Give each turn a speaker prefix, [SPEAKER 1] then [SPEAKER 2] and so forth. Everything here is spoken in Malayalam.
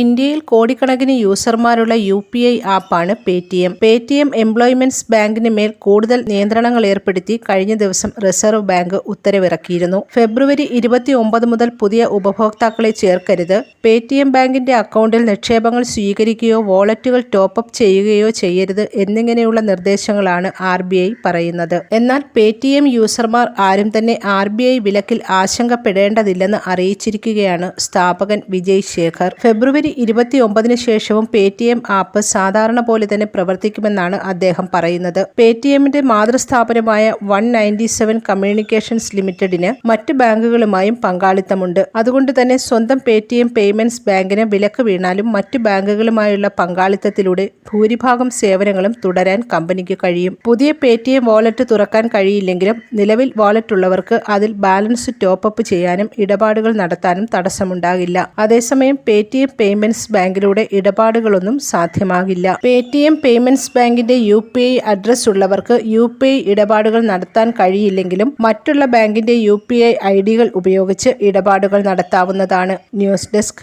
[SPEAKER 1] ഇന്ത്യയിൽ കോടിക്കണക്കിന് യൂസർമാരുള്ള യു പി ഐ ആപ്പാണ് പേടിഎം പേടിഎം എംപ്ലോയ്മെന്റ്സ് ബാങ്കിന് മേൽ കൂടുതൽ നിയന്ത്രണങ്ങൾ ഏർപ്പെടുത്തി കഴിഞ്ഞ ദിവസം റിസർവ് ബാങ്ക് ഉത്തരവിറക്കിയിരുന്നു. ഫെബ്രുവരി ഇരുപത്തി ഒമ്പത് മുതൽ പുതിയ ഉപഭോക്താക്കളെ ചേർക്കരുത്. പേടിഎം ബാങ്കിന്റെ അക്കൗണ്ടിൽ നിക്ഷേപങ്ങൾ സ്വീകരിക്കുകയോ വാളറ്റുകൾ ടോപ്പ് അപ്പ് ചെയ്യുകയോ ചെയ്യരുത് എന്നിങ്ങനെയുള്ള നിർദ്ദേശങ്ങളാണ് ആർ ബി ഐ പറയുന്നത്. എന്നാൽ പേടിഎം യൂസർമാർ ആരും തന്നെ ആർ ബി ഐ വിലക്കിൽ ആശങ്കപ്പെടേണ്ടതില്ലെന്ന് അറിയിച്ചിരിക്കുകയാണ് സ്ഥാപകൻ വിജയ് ശേഖർ. ഫെബ്രുവരി ഇരുപത്തി ഒമ്പതിന് ശേഷവും പേടിഎം ആപ്പ് സാധാരണ പോലെ തന്നെ പ്രവർത്തിക്കുമെന്നാണ് അദ്ദേഹം പറയുന്നത്. പേടിഎമ്മിന്റെ മാതൃസ്ഥാപനമായ വൺ നയന്റി സെവൻ കമ്മ്യൂണിക്കേഷൻസ് ലിമിറ്റഡിന് മറ്റ് ബാങ്കുകളുമായും പങ്കാളിത്തമുണ്ട്. അതുകൊണ്ട് തന്നെ സ്വന്തം പേടിഎം പേയ്മെന്റ്സ് ബാങ്കിന് വിലക്ക് വീണാലും മറ്റ് ബാങ്കുകളുമായുള്ള പങ്കാളിത്തത്തിലൂടെ ഭൂരിഭാഗം സേവനങ്ങളും തുടരാൻ കമ്പനിക്ക് കഴിയും. പുതിയ പേടിഎം വാലറ്റ് തുറക്കാൻ കഴിയില്ലെങ്കിലും നിലവിൽ വാലറ്റ് ഉള്ളവർക്ക് അതിൽ ബാലൻസ് ടോപ്പ് അപ്പ് ചെയ്യാനും ഇടപാടുകൾ നടത്താനും തടസ്സമുണ്ടാകില്ല. അതേസമയം പേടിഎം പേയ്മെന്റ്സ് ബാങ്കിലൂടെ ഇടപാടുകളൊന്നും സാധ്യമാകില്ല. പേ ടി എം പേയ്മെന്റ്സ് ബാങ്കിന്റെ യു പി ഐ അഡ്രസ് ഉള്ളവർക്ക് യു പി ഐ ഇടപാടുകൾ നടത്താൻ കഴിയില്ലെങ്കിലും മറ്റുള്ള ബാങ്കിന്റെ യു പി ഐ ഐ ഡികൾ ഉപയോഗിച്ച് ഇടപാടുകൾ നടത്താവുന്നതാണ്. News desk